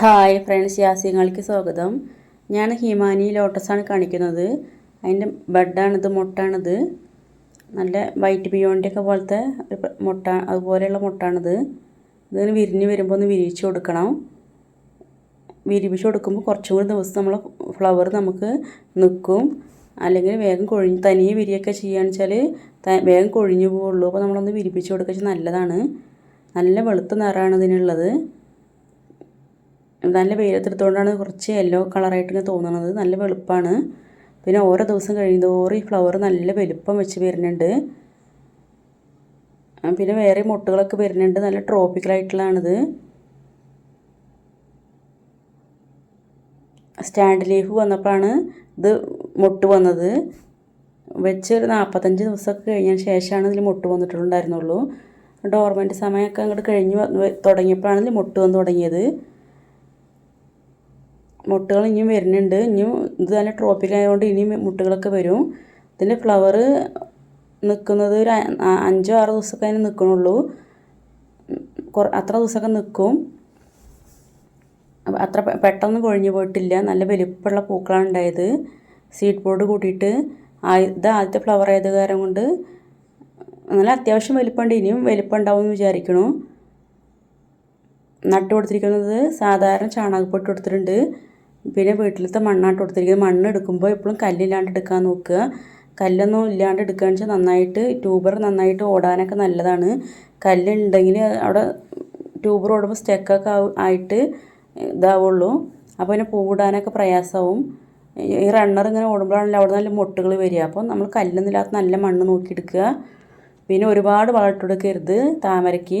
Hi friends യാസിങ്ങൾക്ക് സ്വാഗതം. ഞാൻ ഹിമാനി ലോട്ടസാണ് കാണിക്കുന്നത്. അതിന്റെ ബെഡാണിത് മുട്ടാണിത്. നല്ല വൈറ്റ് ബിയോണ്ടിയൊക്കെ പോലത്തെ മുട്ട അതുപോലെയുള്ള മുട്ടാണിത്. ഇതിന് വിരിഞ്ഞ് വരുമ്പോൾ ഒന്ന് വിരിയിച്ച് കൊടുക്കണം. വിരിപ്പിച്ച് കൊടുക്കുമ്പോൾ കുറച്ചും കൂടി ദിവസം നമ്മൾ ഫ്ലവർ നമുക്ക് നിൽക്കും അല്ലെങ്കിൽ വേഗം കൊഴിഞ്ഞ് തനിയെ വിരിയൊക്കെ ചെയ്യുകയാണെന്ന് വെച്ചാൽ വേഗം കൊഴിഞ്ഞു പോവുള്ളൂ. അപ്പോൾ നമ്മളൊന്ന് വിരിപ്പിച്ച് കൊടുക്കുക നല്ലതാണ്. നല്ല വെളുത്ത നിറമാണ് ഇതിനുള്ളത്. നല്ല വെയിലത്തെടുത്തുകൊണ്ടാണ് കുറച്ച് യെല്ലോ കളറായിട്ട് തോന്നുന്നത് നല്ല വെളുപ്പാണ്. പിന്നെ ഓരോ ദിവസം കഴിയുന്തോറും ഈ ഫ്ലവർ നല്ല വലുപ്പം വെച്ച് വരുന്നുണ്ട്. പിന്നെ വേറെ മുട്ടുകളൊക്കെ വരുന്നുണ്ട്. നല്ല ട്രോപ്പിക്കലായിട്ടുള്ളതാണിത് സ്റ്റാൻഡ് ലീഫ് വന്നപ്പോഴാണ് ഇത് മുട്ട് വന്നത്. വെച്ച് ഒരു നാൽപ്പത്തഞ്ച് ദിവസമൊക്കെ കഴിഞ്ഞതിന് ശേഷമാണ് ഇതിൽ മുട്ട് വന്നിട്ടുണ്ടായിരുന്നുള്ളൂ. ഡോർമെന്റ് സമയമൊക്കെ അങ്ങോട്ട് കഴിഞ്ഞ് തുടങ്ങിയപ്പോഴാണ് ഇതിൽ മുട്ട് വന്ന് തുടങ്ങിയത്. മുട്ടുകൾ ഇനിയും വരുന്നുണ്ട്. ഇനിയും ഇത് തന്നെ ട്രോപ്പിക്കായതുകൊണ്ട് ഇനിയും മുട്ടകളൊക്കെ വരും. ഇതിന്റെ ഫ്ലവർ നിൽക്കുന്നത് ഒരു അഞ്ചോ ആറോ ദിവസമൊക്കെ അതിന് നിൽക്കണുള്ളൂ കുറ അത്ര ദിവസമൊക്കെ നിൽക്കും അത്ര പെട്ടെന്ന് കൊഴിഞ്ഞു പോയിട്ടില്ല. നല്ല വലിപ്പമുള്ള പൂക്കളാണ് ഉണ്ടായത്. സീഡ് ബോർഡ് കൂട്ടിയിട്ട്. ഇത് ആദ്യത്തെ ഫ്ലവർ ആയത് കാരണം കൊണ്ട് നല്ല അത്യാവശ്യം വലിപ്പമുണ്ട്. ഇനിയും വലിപ്പം ഉണ്ടാവും എന്ന് വിചാരിക്കണു. നട്ട് കൊടുത്തിരിക്കുന്നത് സാധാരണ ചാണകപ്പൊട്ട് കൊടുത്തിട്ടുണ്ട് പിന്നെ വീട്ടിലത്തെ മണ്ണാട്ട് കൊടുത്തിരിക്കുന്നത്. മണ്ണ് എടുക്കുമ്പോൾ എപ്പോഴും കല്ലില്ലാണ്ട് എടുക്കാൻ നോക്കുക. കല്ലൊന്നും ഇല്ലാണ്ട് എടുക്കുകയെന്ന് വെച്ചാൽ നന്നായിട്ട് ട്യൂബർ നന്നായിട്ട് ഓടാനൊക്കെ നല്ലതാണ്. കല്ലുണ്ടെങ്കിൽ അവിടെ ട്യൂബർ ഓടുമ്പോൾ സ്റ്റെക്കൊക്കെ ആയിട്ട് ഇതാവുള്ളൂ. അപ്പോൾ പിന്നെ പൂവിടാനൊക്കെ പ്രയാസമാവും. ഈ റണ്ണർ ഇങ്ങനെ ഓടുമ്പോഴാണല്ലോ അവിടെ നല്ല മുട്ടുകൾ വരിക. അപ്പോൾ നമ്മൾ കല്ലൊന്നുമില്ലാത്ത നല്ല മണ്ണ് നോക്കിയെടുക്കുക. പിന്നെ ഒരുപാട് വളമിട്ട് കൊടുക്കരുത് താമരയ്ക്ക്.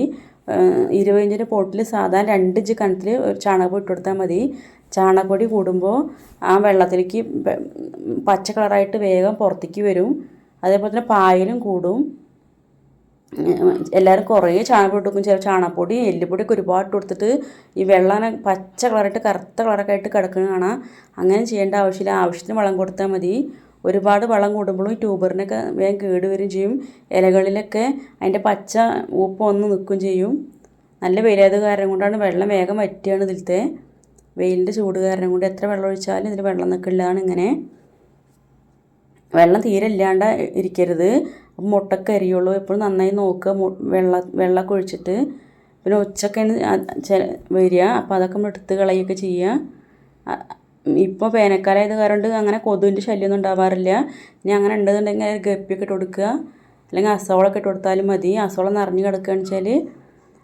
ഇരുപത് ഇഞ്ചിന്റെ പോട്ടിൽ സാധാരണ രണ്ട് ഇഞ്ച് കണത്തിൽ ഒരു ചാണകപ്പൊടി ഇട്ട് കൊടുത്താൽ മതി. ചാണകപ്പൊടി കൂടുമ്പോൾ ആ വെള്ളത്തിലേക്ക് പച്ച കളറായിട്ട് വേഗം പുറത്തേക്ക് വരും. അതേപോലെ തന്നെ പായലും കൂടും. എല്ലാവരും കുറേ ചാണകപ്പൊടി കൊടുക്കും. ചില ചാണകപ്പൊടി എല്ലുപൊടിയൊക്കെ ഒരുപാട് കൊടുത്തിട്ട് ഈ വെള്ളം പച്ച കളറായിട്ട് കറുത്ത കളറൊക്കെ ആയിട്ട് കിടക്കുന്നത് കാണാം. അങ്ങനെ ചെയ്യേണ്ട ആവശ്യമില്ല. ആവശ്യത്തിന് വളം കൊടുത്താൽ മതി. ഒരുപാട് വളം കൂടുമ്പോഴും ട്യൂബറിനൊക്കെ വേഗം കേടുവരും ചെയ്യും. ഇലകളിലൊക്കെ അതിന്റെ പച്ച ഊപ്പ് ഒന്ന് നിൽക്കുകയും ചെയ്യും. നല്ല വെയിലായത് കാരണം കൊണ്ടാണ് വെള്ളം വേഗം വറ്റുകയാണ് ഇതിലത്തെ. വെയിലിന്റെ ചൂട് കാരണം കൊണ്ട് എത്ര വെള്ളം ഒഴിച്ചാലും ഇതിൽ വെള്ളം നിൽക്കില്ലതാണ് ഇങ്ങനെ. വെള്ളം തീരെ ഇല്ലാണ്ട് ഇരിക്കരുത്. അപ്പം മുട്ടൊക്കെ അരിയുള്ളൂ. എപ്പോഴും നന്നായി നോക്കുക. വെള്ളം വെള്ളമൊക്കെ ഒഴിച്ചിട്ട്. പിന്നെ ഉച്ചക്കാണ് വരിക. അപ്പോൾ അതൊക്കെ നമ്മൾ എടുത്ത് കളയുകയൊക്കെ ചെയ്യുക. ഇപ്പോൾ വേനൽക്കാലമായത് കാരണം അങ്ങനെ കൊതുകിന്റെ ശല്യമൊന്നും ഉണ്ടാവാറില്ല. ഇനി അങ്ങനെ ഉണ്ടെന്നുണ്ടെങ്കിൽ അതിൽ ഗപ്പിയൊക്കെ ഇട്ട് കൊടുക്കുക. അല്ലെങ്കിൽ അസോളൊക്കെ ഇട്ട് കൊടുത്താലും മതി. അസോളം നിറഞ്ഞ് കിടക്കുകയാണെന്ന് വെച്ചാൽ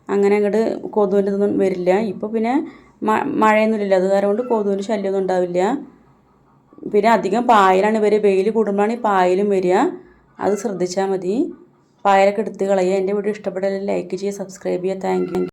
അങ്ങനെ അങ്ങോട്ട് കൊതുവിന്റെ ഇതൊന്നും വരില്ല. ഇപ്പോൾ പിന്നെ മഴയൊന്നുമില്ല അത് കാരണം കൊണ്ട് കൊതുവിന്റെ ശല്യമൊന്നും ഉണ്ടാവില്ല. പിന്നെ അധികം പായലാണ് ഇവർ വെയിൽ കൂടുമ്പോഴാണ് ഈ പായലും വരിക. അത് ശ്രദ്ധിച്ചാൽ മതി. പായലൊക്കെ എടുത്ത് കളയുക. എന്റെ വീഡിയോ ഇഷ്ടപ്പെട്ടാൽ ലൈക്ക് ചെയ്യുക സബ്സ്ക്രൈബ് ചെയ്യുക. താങ്ക്